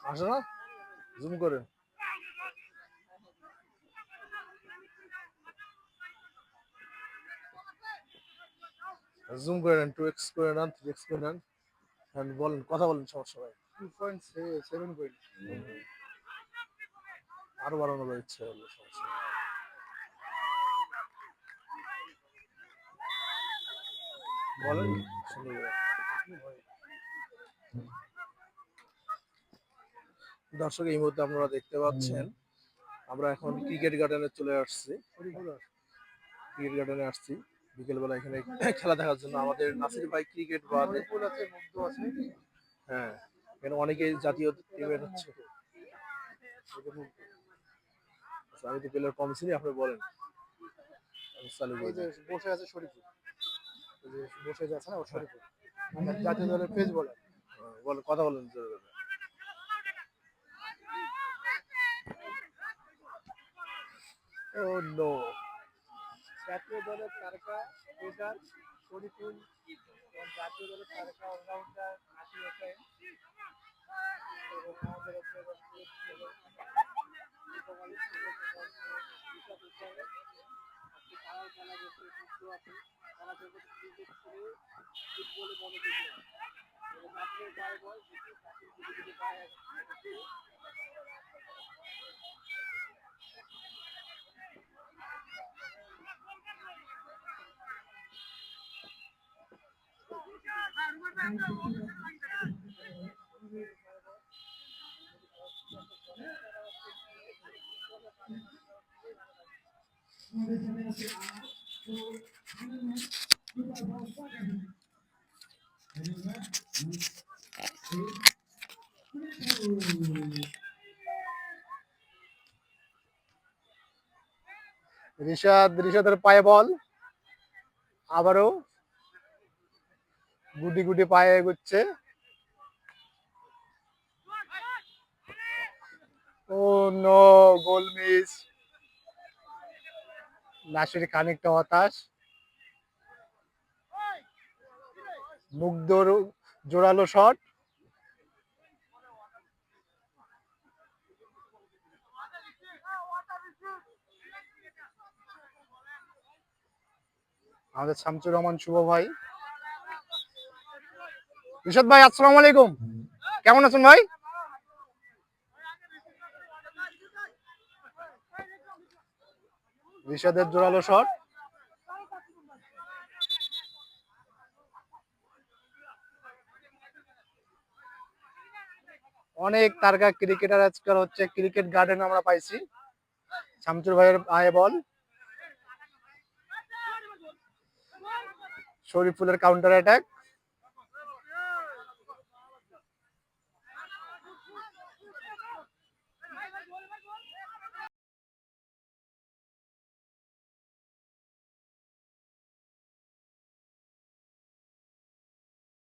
আসে না? জুম করে জুম করে নেন টু এক্স করে নেন থ্রি এক্স করে নেন। and বলেন কথা বলেন সমস্যা ভাই টু পয়েন্ট সেভেন পয়েন্ট আরও বাড়ানোর ইচ্ছে হলো সমস্যা। বলেন সুন্দর দর্শক এই মুহূর্তে আপনারা দেখতে পাচ্ছেন আমরা এখন ক্রিকেট গার্ডেনে চলে আসছি। ক্রিকেট গার্ডেনে আসছি। বিকেলবেলা এখানে খেলা দেখার জন্য আমাদের নাসির ভাই ক্রিকেট বা ফুল আছে মুগ্ধ আছে হ্যাঁ এখানে অনেকেই জাতীয় টিমের হচ্ছে। আচ্ছা, আমি তো প্লেয়ার কম ছিলি আপনি বলেন। বসে আছে শরীফুল। বসে যে আছে না ও শরীফুল। জাতীয় দলের পেস বলার হ্যাঁ, বলেন কথা বলেন জোরে Oh. জাতীয় দলের তারকা পেসার শরীফুল, এবং জাতীয় দলের তারকা অলরাউন্ডার নাসির হোসেন এবং আমাদের ফুটবলে মনোযোগ এবং জাতীয় পায় বল রিশাদ রিশাদের পায়ে বল। আবারও গুটি গুটি পায়ে এগুচ্ছে। Oh no, goal miss. Nasir খানিকটা হতাশ। মুগ্ধর জোরালো শট। আমাদের শামসুর রহমান শুভ ভাই। রিশাদ ভাই, আসসালামু আলাইকুম। কেমন আছেন ভাই? রিশাদের জোরালো শট। অনেক তারকা ক্রিকেটার আজকাল হচ্ছে ক্রিকেট গার্ডেন আমরা পাইছি। শামসুর ভাইয়ের আয়ে বল। শরীফুলের কাউন্টার অ্যাটাক ভাই ভাই বল ভাই বল